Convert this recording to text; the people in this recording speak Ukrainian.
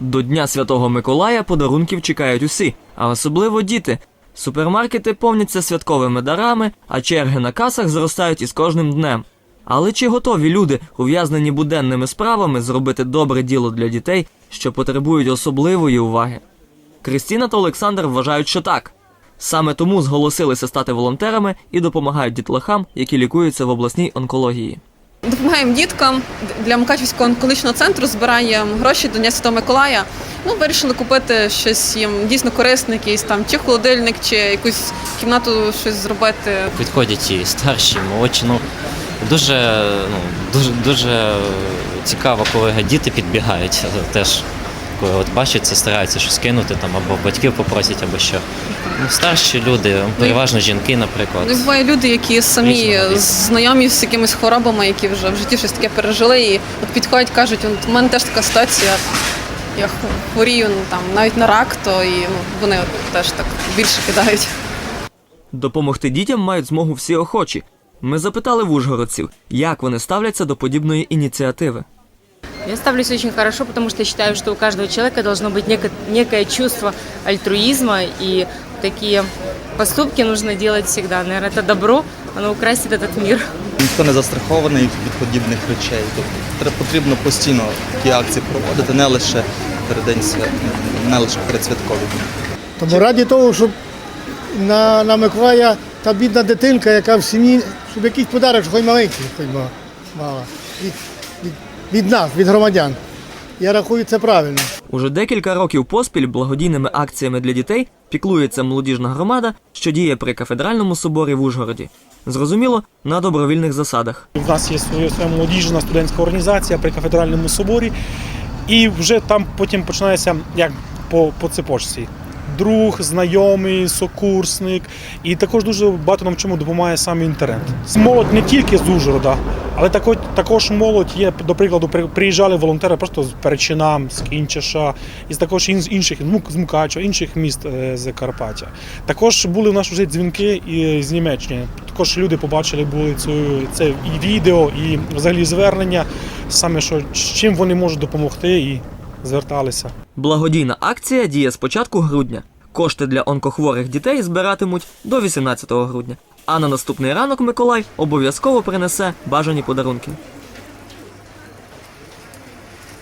До Дня Святого Миколая подарунків чекають усі, а особливо діти. Супермаркети повняться святковими дарами, а черги на касах зростають із кожним днем. Але чи готові люди, ув'язнені буденними справами, зробити добре діло для дітей, що потребують особливої уваги? Кристіна та Олександр вважають, що так. Саме тому зголосилися стати волонтерами і допомагають дітлахам, які лікуються в обласній онкології. Допомагаємо діткам для Мукачівського онкологічного центру, збираємо гроші до Дня Святого Миколая. Ну, вирішили купити щось їм дійсно корисне, якийсь там чи холодильник, чи якусь кімнату щось зробити. Підходять і старші, і молодші. Ну, дуже, ну, дуже, дуже цікаво, коли діти підбігають теж. Коли от бачать це, стараються щось кинути там або батьків попросять, або що. Ну, старші люди, переважно жінки, наприклад. Ну, буває люди, які самі Різного віку. знайомі з якимись хворобами, які вже в житті щось таке пережили, і от підходять, кажуть, от у мене теж така ситуація. Я хворію ну, там навіть на рак, то і ну, вони от теж так більше кидають. Допомогти дітям мають змогу всі охочі. Ми запитали в ужгородців, як вони ставляться до подібної ініціативи. Я ставлюсь очень хорошо, потому что считаю, что у каждого человека должно быть неко- некое чувство альтруизма, и такие поступки нужно делать всегда. Наверное, это добро, оно украсит этот мир. Ніхто не застрахований від подібних речей. Тобто тре- потрібно постійно такі акції проводити, не лише перед день свят, не лише перед святковим. Тому раді того, щоб на, на Миколая та бідна дитинка, яка в сім'ї, щоб якийсь подарок, хоч маленький, хоч ма- мала. Від, від, від нас, від громадян. Я рахую це правильно. Уже декілька років поспіль благодійними акціями для дітей піклується молодіжна громада, що діє при кафедральному соборі в Ужгороді. Зрозуміло, на добровільних засадах. У нас є своя, своя молодіжна студентська організація при кафедральному соборі, і вже там потім починається як по, по цепочці. Друг, знайомий, сокурсник, і також дуже багато нам чому допомагає саме інтернет. Молодь не тільки з Ужгорода, але також, також молодь є, до прикладу, приїжджали волонтери просто з Перечинам, з Кінчаша, і з також з інших з Мук- інших міст е, з Карпаття. Також були в нас вже дзвінки і з Німеччини. Також люди побачили були цю це і відео, і взагалі звернення, саме що чим вони можуть допомогти, і зверталися. Благодійна акція діє з початку грудня. Кошти для онкохворих дітей збиратимуть до 18 грудня. А на наступний ранок Миколай обов'язково принесе бажані подарунки.